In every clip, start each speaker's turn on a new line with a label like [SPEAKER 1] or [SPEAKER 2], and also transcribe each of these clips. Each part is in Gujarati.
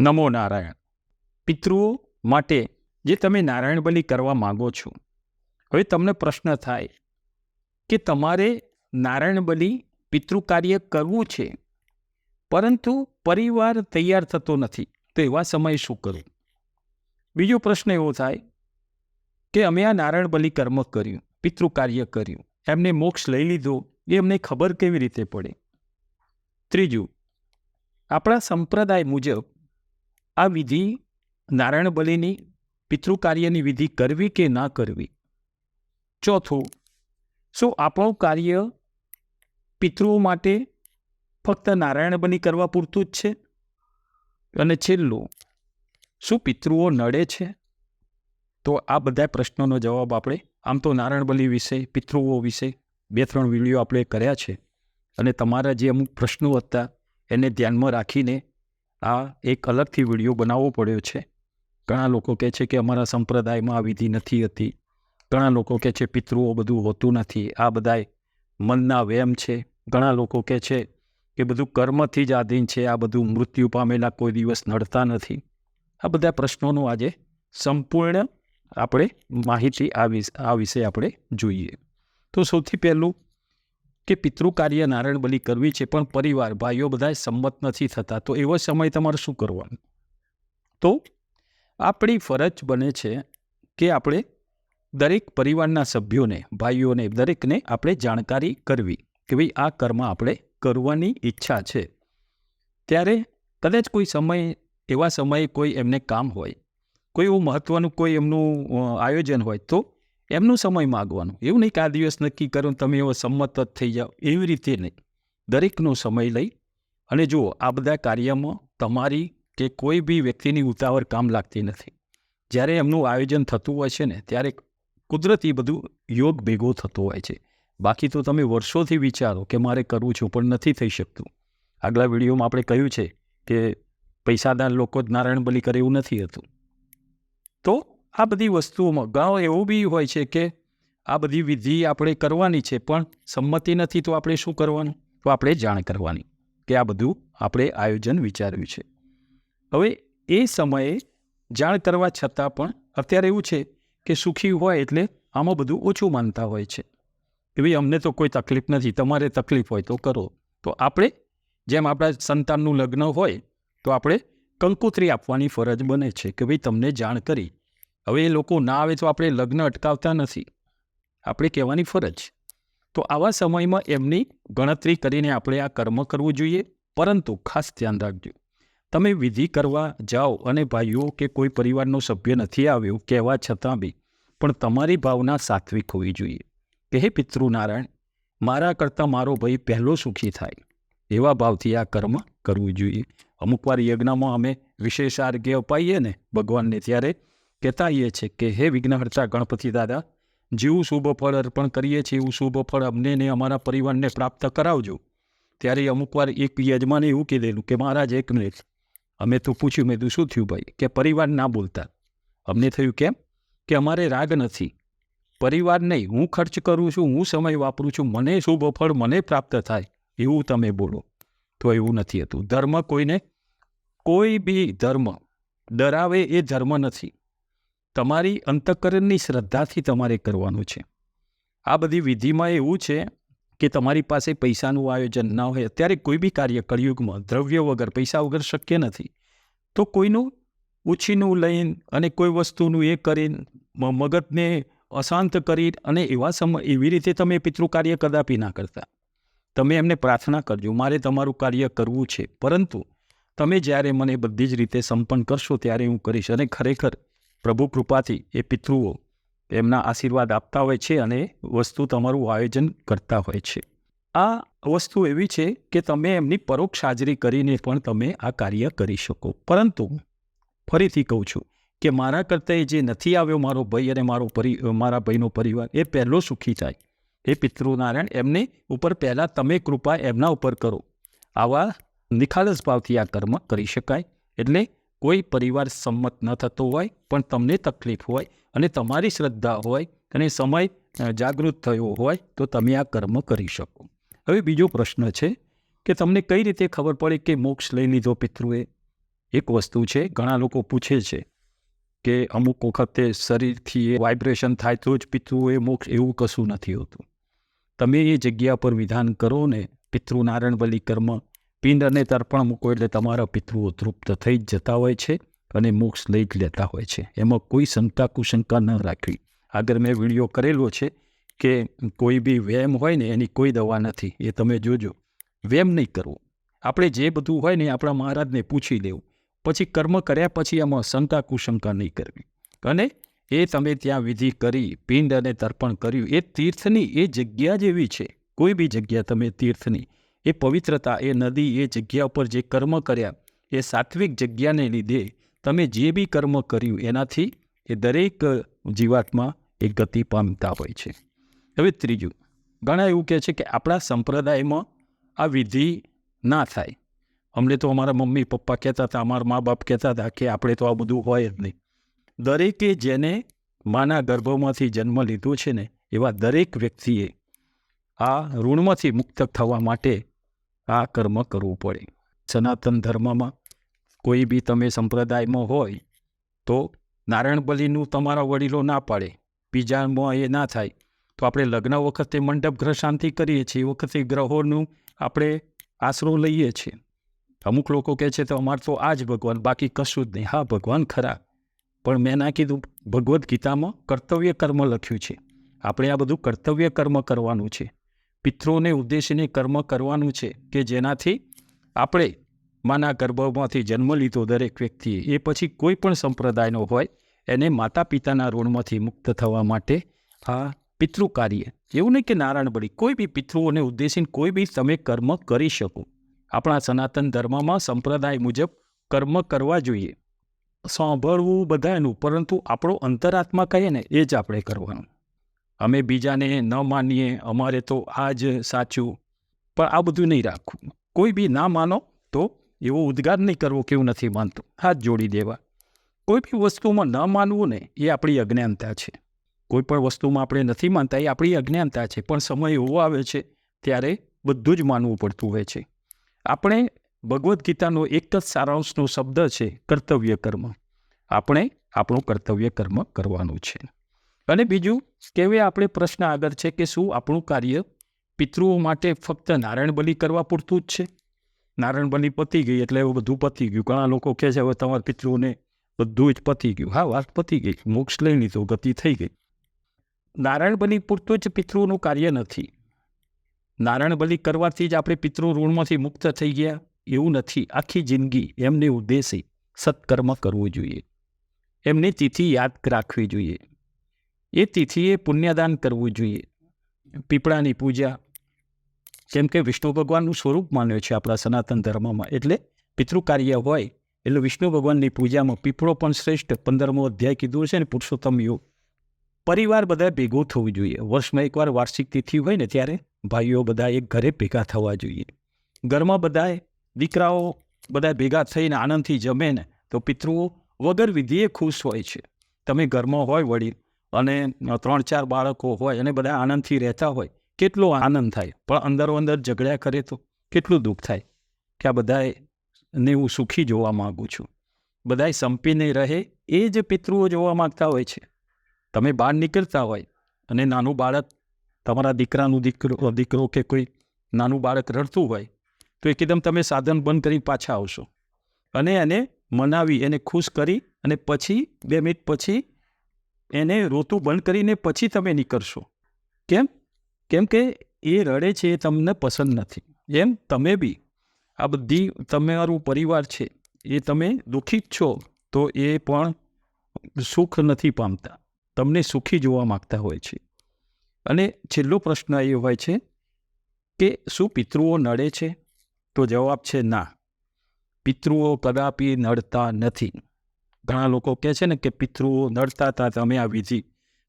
[SPEAKER 1] નમો નારાયણ. પિતૃઓ, માટે જે તમે નારાયણ બલિ કરવા માગો છો, હવે તમને પ્રશ્ન થાય કે તમારે નારાયણ બલિ પિતૃ કરવું છે, પરંતુ પરિવાર તૈયાર થતો નથી, તો એવા સમયે શું કરવું બીજો પ્રશ્ન એવો થાય કે અમે આ નારાયણ બલિ કર્મ કર્યું પિતૃ કાર્ય કર્યું, એમને મોક્ષ લઈ લીધો, એ અમને ખબર કેવી રીતે પડે? ત્રીજું, આપણા સંપ્રદાય મુજબ આ વિધિ નારાયણ બલિની પિતૃ કાર્યની વિધિ કરવી કે ના કરવી? ચોથું, શું આપણું કાર્ય પિતૃઓ માટે ફક્ત નારાયણ બલિ કરવા પૂરતું જ છે? અને છેલ્લું, શું પિતૃઓ નડે છે? તો આ બધા પ્રશ્નોનો જવાબ આપણે, આમ તો નારાયણ બલિ વિશે, પિતૃઓ વિશે બે ત્રણ વીડિયો આપણે કર્યા છે. અને તમારા જે અમુક પ્રશ્નો હતા, એને ધ્યાનમાં રાખીને આ એક અલગથી વીડિયો બનાવવો પડ્યો છે. ઘણા લોકો કહે છે કે અમારા સંપ્રદાયમાં આ વિધિ નથી હતી. ઘણા લોકો કહે છે પિતૃઓ બધું હોતું નથી. આ બધાય મનના વેમ છે. ઘણા લોકો કહે છે કે બધું કર્મથી જ આધીન છે. આ બધું મૃત્યુ પામેલા કોઈ દિવસ નડતા નથી. આ બધા પ્રશ્નોનું આજે સંપૂર્ણ આપણે માહિતી આ વિશે આપણે જોઈએ. તો સૌથી પહેલું કે પિતૃ કાર્ય નારાયણ બલિ કરવી છે, પણ પરિવાર, ભાઈઓ બધા સંમત નથી થતા. તો એવો સમય તમારે શું કરવાનું? તો આપણી ફરજ બને છે કે આપણે દરેક પરિવારના સભ્યોને, ભાઈઓને, દરેકને આપણે જાણકારી કરવી કે ભાઈ આ કર્મ આપણે કરવાની ઈચ્છા છે. ત્યારે કદાચ કોઈ સમય, એવા સમયે કોઈ એમને કામ હોય, કોઈ એવું મહત્ત્વનું કોઈ એમનું આયોજન હોય, તો એમનું સમય માગવાનું. એવું નહીં કે આ દિવસ નક્કી કરો તમે એવો સંમત જ થઈ જાઓ. એવી રીતે નહીં. દરેકનો સમય લઈ અને જુઓ, આ બધા કાર્યમાં તમારી કે કોઈ બી વ્યક્તિની ઉતાવળ કામ લાગતી નથી. જ્યારે એમનું આયોજન થતું હોય છે ને, ત્યારે કુદરતી બધું યોગ ભેગો થતો હોય છે. બાકી તો તમે વર્ષોથી વિચારો કે મારે કરવું છું પણ નથી થઈ શકતું. આગલા વિડીયોમાં આપણે કહ્યું છે કે પૈસાદાર લોકો જ નારાયણ બલી કરે એવું નથી હતું. તો આ બધી વસ્તુઓમાં ગાંવ એવું બી હોય છે કે આ બધી વિધિ આપણે કરવાની છે, પણ સંમતિ નથી તો આપણે શું કરવાનું? તો આપણે જાણ કરવાની કે આ બધું આપણે આયોજન વિચાર્યું છે. હવે એ સમયે જાણ કરવા છતાં પણ અત્યારે એવું છે કે સુખી હોય એટલે આમાં બધું ઓછું માનતા હોય છે. કે ભાઈ અમને તો કોઈ તકલીફ નથી, તમારે તકલીફ હોય તો કરો. તો આપણે જેમ આપણા સંતાનનું લગ્ન હોય તો આપણે કંકોત્રી આપવાની ફરજ બને છે કે ભાઈ તમને જાણ કરી હવે એ લોકો ના આવે તો આપણે લગ્ન અટકાવતા નથી. આપણે કહેવાની ફરજ. તો આવા સમયમાં એમની ગણતરી કરીને આપણે આ કર્મ કરવું જોઈએ, પરંતુ ખાસ ધ્યાન રાખજો. તમે વિધિ કરવા જાઓ અને ભાઈઓ કે કોઈ પરિવારનો સભ્ય નથી આવ્યો, કહેવા છતાં બી, પણ તમારી ભાવના સાત્વિક હોવી જોઈએ. કે હે પિતૃનારાયણ, મારા કરતાં મારો ભાઈ પહેલો સુખી થાય. એવા ભાવથી આ કર્મ કરવું જોઈએ. અમુકવાર યજ્ઞમાં અમે વિશેષ આર્ગ્ય અપાઈએ ને, ભગવાનને ત્યારે કહેતા એ છે કે, હે વિઘ્નહર્તા ગણપતિ દાદા, જેવું શુભ ફળ અર્પણ કરીએ છીએ, એવું શુભ ફળ અમને ને અમારા પરિવારને પ્રાપ્ત કરાવજો. ત્યારે અમુકવાર એક યજમાને એવું કીધેલું કે, મહારાજ, એક મિનિટ. અમે તો પૂછ્યું, મેં તું શું થયું ભાઈ? કે પરિવાર ના બોલતા. અમને થયું કેમ? કે અમારે રાગ નથી. પરિવાર નહીં, હું ખર્ચ કરું છું, હું સમય વાપરું છું, મને શુભ ફળ મને પ્રાપ્ત થાય, એવું તમે બોલો. તો એવું નથી હતું. ધર્મ કોઈને, કોઈ બી ધર્મ ડરાવે એ ધર્મ નથી. તમારી અંતઃકરણની શ્રદ્ધાથી તમારે કરવાનું છે. આ બધી વિધિમાં એવું છે કે તમારી પાસે પૈસાનું આયોજન ના હોય, અત્યારે કોઈ બી કાર્ય, કળિયુગમાં દ્રવ્ય વગર પૈસા વગર શક્ય નથી. તો કોઈનું ઉછીનું લઈને અને કોઈ વસ્તુનું એ કરીને મગજને અશાંત કરી અને એવા સમય એવી રીતે તમે પિતૃ કાર્ય કદાપી ના કરતા. તમે એમને પ્રાર્થના કરજો, મારે તમારું કાર્ય કરવું છે. પરંતુ તમે જ્યારે મને બધી જ રીતે સંપન્ન કરશો ત્યારે હું કરીશ અને ખરેખર પ્રભુ કૃપાથી એ પિતૃઓ એમના આશીર્વાદ આપતા હોય છે અને વસ્તુ તમારું આયોજન કરતા હોય છે. આ વસ્તુ એવી છે કે તમે એમની પરોક્ષ હાજરી કરીને પણ તમે આ કાર્ય કરી શકો. પરંતુ ફરીથી કહું છું કે મારા કરતાં જે નથી આવ્યો મારો ભાઈ અને મારો પરિ, મારા ભાઈનો પરિવાર, એ પહેલો સુખી થાય. એ પિતૃનારાયણ, એમને ઉપર પહેલાં તમે કૃપા એમના ઉપર કરો. આવા નિખાલસ ભાવથી આ કર્મ કરી શકાય. એટલે કોઈ પરિવાર સંમત ન થતો હોય, પણ તમને તકલીફ હોય અને તમારી શ્રદ્ધા હોય અને સમય જાગૃત થયો હોય, તો તમે આ કર્મ કરી શકો. હવે બીજો પ્રશ્ન છે કે તમને કઈ રીતે ખબર પડે કે મોક્ષ લઈ લીધો પિતૃએ? એક વસ્તુ છે, ઘણા લોકો પૂછે છે કે અમુક વખતે શરીરથી એ વાઇબ્રેશન થાય તો જ પિતૃએ મોક્ષ એવું કશું નથી હોતું. તમે એ જગ્યા પર વિધાન કરો ને પિતૃ નારાયણ બલિ કર્મ પિંડ અને તર્પણ મૂકો એટલે તમારા પિતૃઓ તૃપ્ત થઈ જતા હોય છે અને મોક્ષ લઈ જ લેતા હોય છે. એમાં કોઈ શંકા કુશંકા ન રાખવી. આગળ મેં વીડિયો કરેલો છે કે કોઈ બી વેમ હોય ને એની કોઈ દવા નથી. એ તમે જોજો. વેમ નહીં કરવો. આપણે જે બધું હોય ને આપણા મહારાજને પૂછી લેવું. પછી કર્મ કર્યા પછી એમાં શંકા કુશંકા નહીં કરવી. અને એ તમે ત્યાં વિધિ કરી, પિંડ અને તર્પણ કર્યું. એ તીર્થની એ જગ્યા જેવી છે. કોઈ બી જગ્યા તમે તીર્થની એ પવિત્રતા, એ નદી, એ જગ્યા ઉપર જે કર્મ કર્યા, એ સાત્વિક જગ્યાને લીધે તમે જે બી કર્મ કર્યું એનાથી એ દરેક જીવાતમાં એ ગતિ પામતા હોય છે. હવે ત્રીજું, ઘણા એવું કહે છે કે આપણા સંપ્રદાયમાં આ વિધિ ના થાય. અમને તો અમારા મમ્મી, પપ્પા કહેતા હતા, અમારા મા બાપ કહેતા હતા કે આપણે તો આ બધું હોય જ નહીં. દરેકે જેને માના ગર્ભમાંથી જન્મ લીધો છે ને, એવા દરેક વ્યક્તિએ આ ઋણમાંથી મુક્ત થવા માટે આ કર્મ કરવું પડે. સનાતન ધર્મમાં કોઈ બી તમે સંપ્રદાયમાં હોય તો નારાયણ બલિનું તમારા વડીલો ના પાડે, બીજામાં એ ના થાય. તો આપણે લગ્ન વખતે મંડપ ગ્રહ શાંતિ કરીએ છીએ, એ વખતે ગ્રહોનું આપણે આશરો લઈએ છીએ. અમુક લોકો કહે છે તો અમારે તો આ જ ભગવાન, બાકી કશું જ નહીં. હા, ભગવાન ખરા, પણ મેં ના કીધું. ભગવદ્ ગીતામાં કર્તવ્ય કર્મ લખ્યું છે. આપણે આ બધું કર્તવ્ય કર્મ કરવાનું છે. પિતૃઓને ઉદ્દેશીને કર્મ કરવાનું છે કે જેનાથી આપણે માના ગર્ભમાંથી જન્મ લીધો દરેક વ્યક્તિએ. એ પછી કોઈ પણ સંપ્રદાયનો હોય, એને માતા પિતાના ઋણમાંથી મુક્ત થવા માટે આ પિતૃ કાર્ય એવું નહીં કે નારાયણ બળી, કોઈ બી પિતૃઓને ઉદ્દેશીને કોઈ બી તમે કર્મ કરી શકો. આપણા સનાતન ધર્મમાં સંપ્રદાય મુજબ કર્મ કરવા જોઈએ. સાંભળવું બધાનું, પરંતુ આપણો અંતરાત્મા કહીએ ને, એ જ આપણે કરવાનું. અમે બીજાને ન માનીએ, અમારે તો આ જ સાચું. પણ આ બધું નહીં રાખવું. કોઈ બી ના માનો તો એવો ઉદ્ગાર નહીં કરવો કે હું નથી માનતું. હાથ જોડી દેવા. કોઈ બી વસ્તુમાં ન માનવું ને એ આપણી અજ્ઞાનતા છે. કોઈ પણ વસ્તુમાં આપણે નથી માનતા એ આપણી અજ્ઞાનતા છે. પણ સમય એવો આવે છે ત્યારે બધું જ માનવું પડતું હોય છે. આપણે ભગવદ્ ગીતાનો એક જ સારાંશનો શબ્દ છે કર્તવ્ય કર્મ. આપણે આપણું કર્તવ્ય કર્મ કરવાનું છે. અને બીજું, કેવી આપણે પ્રશ્ન આગળ છે કે શું આપણું કાર્ય પિતૃઓ માટે ફક્ત નારાયણ બલિ કરવા પૂરતું જ છે? નારાયણ બલિ પતી ગઈ એટલે એવું બધું પતી ગયું. ઘણા લોકો કહે છે, હવે તમારા પિતૃઓને બધું જ પતી ગયું. હા, વાત પતી ગઈ. મોક્ષ લઈ લીધો, ગતિ થઈ ગઈ. નારાયણ બલિ પૂરતું જ પિતૃઓનું કાર્ય નથી. નારાયણ બલિ કરવાથી જ આપણે પિતૃ ઋણમાંથી મુક્ત થઈ ગયા એવું નથી. આખી જિંદગી એમને ઉદ્દેશી સત્કર્મ કરવું જોઈએ. એમની તિથિ યાદ રાખવી જોઈએ. એ તિથિએ પુણ્યદાન કરવું જોઈએ. પીપળાની પૂજા. જેમ કે વિષ્ણુ ભગવાનનું સ્વરૂપ માન્યો છે આપણા સનાતન ધર્મમાં. એટલે પિતૃ કાર્ય હોય, એટલે વિષ્ણુ ભગવાનની પૂજામાં પીપળો પણ શ્રેષ્ઠ. પંદરમો અધ્યાય કીધું છે ને, પુરુષોત્તમ યોગ. પરિવાર બધા ભેગો થવું જોઈએ. વર્ષમાં એકવાર વાર્ષિક તિથિ હોય ને, ત્યારે ભાઈઓ બધા એક ઘરે ભેગા થવા જોઈએ. ઘરમાં બધાએ દીકરાઓ બધા ભેગા થઈને આનંદથી જમે ને, તો પિતૃઓ વગર વિધિએ ખુશ હોય છે. તમે ઘરમાં હોય વડીલ અને ત્રણ ચાર બાળકો હોય અને બધા આનંદથી રહેતા હોય, કેટલો આનંદ થાય? પણ અંદરો અંદર ઝઘડ્યા કરે તો કેટલું દુઃખ થાય કે આ બધાએ ને હું સુખી જોવા માગું છું. બધાએ સંપીને રહે એ જ પિતૃઓ જોવા માગતા હોય છે. તમે બહાર નીકળતા હોય અને નાનું બાળક તમારા દીકરાનું દીકરો દીકરો કે કોઈ નાનું બાળક રડતું હોય, તો એકદમ તમે સાધન બંધ કરી પાછા આવશો. અને એને મનાવી, એને ખુશ કરી અને પછી, બે મિનિટ પછી એને રોતું બંધ કરીને પછી તમે નીકળશો. કેમ? કેમ કે એ રડે છે એ તમને પસંદ નથી. એમ? તમે બી. આ બધી તમારું પરિવાર છે, એ તમે દુઃખી જ છો, તો એ પણ સુખ નથી પામતા. તમને સુખી જોવા માગતા હોય છે. અને છેલ્લો પ્રશ્ન એ હોય છે કે શું પિતૃઓ નડે છે? તો જવાબ છે ના. પિતૃઓ કદાપી નડતા નથી. ઘણા લોકો કહે છે ને કે પિતૃઓ નડતા હતા તમે આ વિધિ.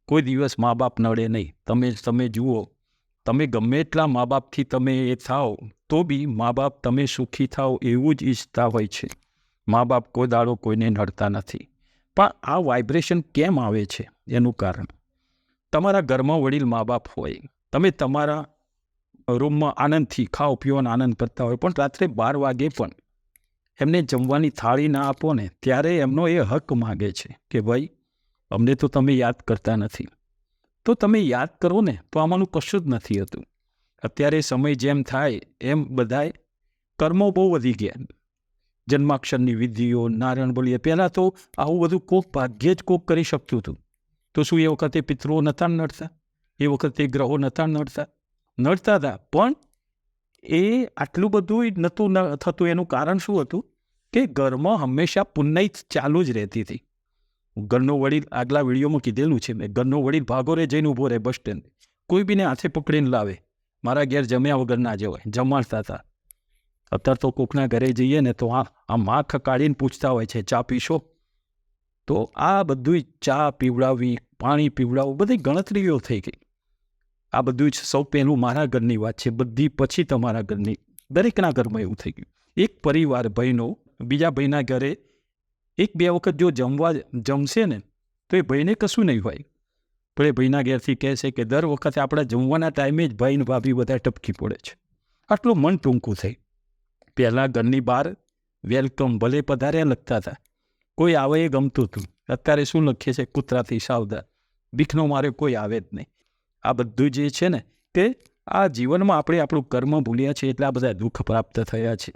[SPEAKER 1] કોઈ દિવસ મા બાપ નડે નહીં. તમે તમે જુઓ. તમે ગમે એટલા મા બાપથી તમે એ થાઓ, તો બી મા બાપ તમે સુખી થાઓ એવું જ ઈચ્છતા હોય છે. મા બાપ કોઈ દાડો કોઈને નડતા નથી. પણ આ વાઇબ્રેશન કેમ આવે છે એનું કારણ? તમારા ઘરમાં વડીલ મા બાપ હોય. તમે તમારા રૂમમાં આનંદથી ખાઓ પીવાનો આનંદ કરતા હોય, પણ રાત્રે બાર વાગે પણ એમને જમવાની થાળી ના આપો ને, ત્યારે એમનો એ હક માગે છે કે ભાઈ, અમને તો તમે યાદ કરતા નથી. તો તમે યાદ કરો ને, તો આમાંનું કશું જ નથી હતું. અત્યારે સમય જેમ થાય, એમ બધાય કર્મો બહુ વધી ગયા. જન્માક્ષરની વિધિઓ, નારાયણ બોલીએ, પહેલાં તો આવું બધું કોક ભાગ્યે જ કોક કરી શકતું હતું. તો શું એ વખતે પિતૃઓ નહોતા નડતા? એ વખતે ગ્રહો નહોતા નડતા? નડતા હતા પણ એ આટલું બધું નહોતું થતું. એનું કારણ શું હતું કે ઘરમાં હંમેશા પુનઃ ચાલુ જ રહેતી હતી. ઘરનો વડીલ આગલા વિડીયોમાં કીધેલું છે મેં, ઘરનો વડીલ ભાગોરે જઈને ઊભો રહે બસ સ્ટેન્ડ. કોઈ બીને હાથે પકડીને લાવે. મારા ઘેર જમ્યા વગર ના જવાય. જમાડતા હતા. અત્યારે તો કોકના ઘરે જઈએ ને તો આ આ માખ કાઢીને પૂછતા હોય છે, ચા પીશો? તો આ બધું ચા પીવડાવવી પાણી પીવડાવવું બધી ગણતરીઓ થઈ ગઈ. આ બધું જ સૌ પહેલું મારા ઘરની વાત છે. બધી પછી તમારા ઘરની. દરેકના ઘરમાં એવું થઈ ગયું. એક પરિવાર ભાઈનો, બીજા ભાઈના ઘરે એક બે વખત જો જમવા જમશે ને, તો એ ભાઈને કશું નહીં હોય. પણ એ ભાઈના ઘેરથી કહે છે કે દર વખતે આપણા જમવાના ટાઈમે જ ભાઈને ભાભી બધા ટપકી પડે છે. આટલું મન ટૂંકું થઈ. પહેલાં ઘરની બહાર વેલકમ ભલે પધાર્યા લખતા હતા. કોઈ આવે એ ગમતું હતું. અત્યારે શું લખીએ છે? કૂતરાથી સાવધાન. બીખનો મારે કોઈ આવે જ નહીં. આ બધું જે છે ને કે આ જીવનમાં આપણે આપણું કર્મ ભૂલ્યા છે એટલે આ બધા દુઃખ પ્રાપ્ત થયા છે.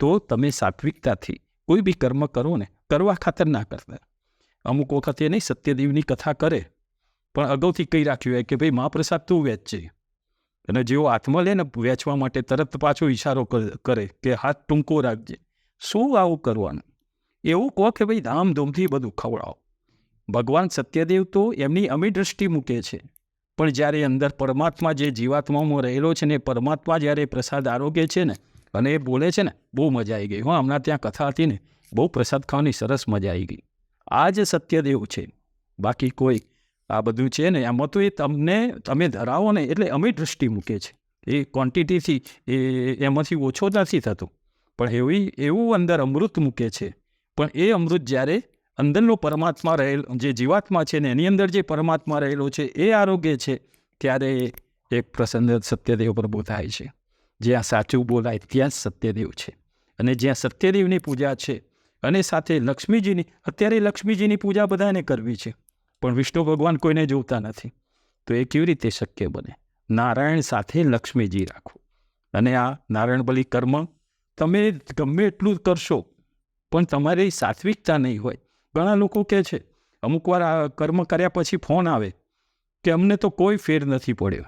[SPEAKER 1] તો તમે સાત્વિકતાથી કોઈ બી કર્મ કરો ને, કરવા ખાતર ના કરતા. અમુક વખત નહીં સત્યદેવની કથા કરે, પણ અગાઉથી કહી રાખ્યું હોય કે ભાઈ મહાપ્રસાદ તું વેચજે. અને જેઓ હાથમાં લે ને, વેચવા માટે તરત પાછો ઈશારો કરે કે હાથ ટૂંકો રાખજે. શું આવું કરવાનું? એવું કહો કે ભાઈ ધામધૂમથી બધું ખવડાવો. ભગવાન સત્યદેવ તો એમની અમી દ્રષ્ટિ મૂકે છે. પણ જ્યારે અંદર પરમાત્મા જે જીવાત્મામાં રહેલો છે ને પરમાત્મા જ્યારે પ્રસાદ આરોગ્ય છે ને, અને એ બોલે છે ને, બહુ મજા આવી ગઈ. હા, હમણાં ત્યાં કથા હતી ને, બહુ પ્રસાદ ખાવાની સરસ મજા આવી ગઈ. આ જ સત્યદેવ છે. બાકી કોઈ આ બધું છે ને, આમાં તો એ તમને, તમે ધરાવો ને, એટલે અમે દૃષ્ટિ મૂકે છે. એ ક્વોન્ટિટીથી એ એમાંથી ઓછો નથી થતો. પણ એવી, એવું અંદર અમૃત મૂકે છે. પણ એ અમૃત જ્યારે અંદરનો પરમાત્મા રહેલ, જે જીવાત્મા છે ને એની અંદર જે પરમાત્મા રહેલો છે, એ આરોગ્ય છે, ત્યારે એક પ્રસન્ન સત્યદેવ પ્રભુ થાય છે. જ્યાં સાચું બોલાય ત્યાં જ સત્યદેવ છે. અને જ્યાં સત્યદેવની પૂજા છે અને સાથે લક્ષ્મીજીની, અત્યારે લક્ષ્મીજીની પૂજા બધાને કરવી છે. પણ વિષ્ણુ ભગવાન કોઈને જોતા નથી. તો એ કેવી રીતે શક્ય બને? નારાયણ સાથે લક્ષ્મીજી રાખો. અને આ નારાયણ બલી કર્મ તમે ગમે એટલું કરશો, પણ તમારી સાત્વિકતા નહીં હોય. ઘણા લોકો કહે છે, અમુક વાર આ કર્મ કર્યા પછી ફોન આવે કે અમને તો કોઈ ફેર નથી પડ્યો.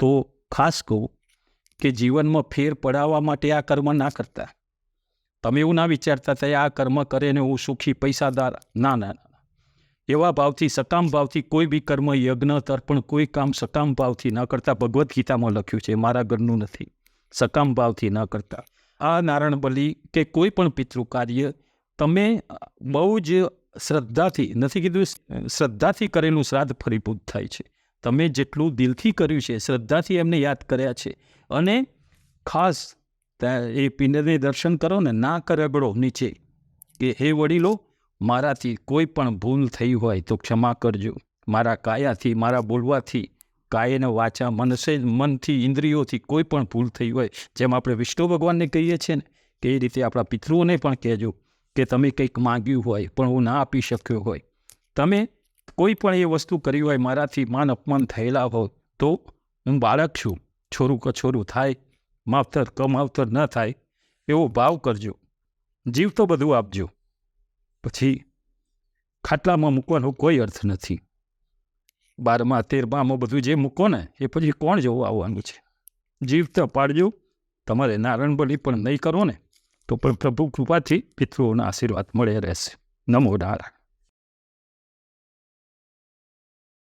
[SPEAKER 1] તો ખાસ કહું કે જીવનમાં ફેર પડાવવા માટે આ કર્મ ના કરતા. તમે એવું ના વિચારતા હતા આ કર્મ કરે ને હું સુખી પૈસાદાર, ના ના એવા ભાવથી, સકામ ભાવથી કોઈ બી કર્મ યજ્ઞ, તર્પણ, કોઈ કામ સકામ ભાવથી ન કરતા. ભગવદ્ ગીતામાં લખ્યું છે, મારા ઘરનું નથી. સકામ ભાવથી ન કરતા. આ નારણ બલિ કે કોઈ પણ પિતૃ કાર્ય તમે બહુ જ શ્રદ્ધાથી, નથી કીધું, શ્રદ્ધાથી કરેલું શ્રાદ્ધ ફરીભૂત થાય છે. તમે જેટલું દિલથી કર્યું છે, શ્રદ્ધાથી એમને યાદ કર્યા છે. અને ખાસ એ પિંડને દર્શન કરો ને ના કરગડો નીચે કે, હે વડીલો, મારાથી કોઈ પણ ભૂલ થઈ હોય તો ક્ષમા કરજો. મારા કાયાથી, મારા બોલવાથી, કાયને વાચા મનસે, મનથી, ઇન્દ્રિયોથી કોઈ પણ ભૂલ થઈ હોય, જેમ આપણે વિષ્ણુ ભગવાનને કહીએ છીએ ને એ રીતે આપણા પિતૃઓને પણ કહેજો. કે તમે કંઈક માગ્યું હોય, પણ હું ના આપી શક્યો હોય. તમે કોઈ પણ એ વસ્તુ કરી હોય, મારાથી માન અપમાન થયેલા હોય તો હું બાળક છું. છોરું કછોરું થાય, માવતર કમાવતર ન થાય, એવો ભાવ કરજો. જીવ તો બધું આપજો. પછી ખાટલામાં મૂકવાનો કોઈ અર્થ નથી. બારમા, તેરમામાં બધું જે મૂકો ને, એ પછી કોણ જવું આવવાનું છે? જીવ તો પાડજો. તમારે નારણબલી બલિ પણ નહીં કરો ને. તો પણ પ્રભુ કૃપાથી પિતૃઓના આશીર્વાદ મળે રહેશે નમો નારાયણ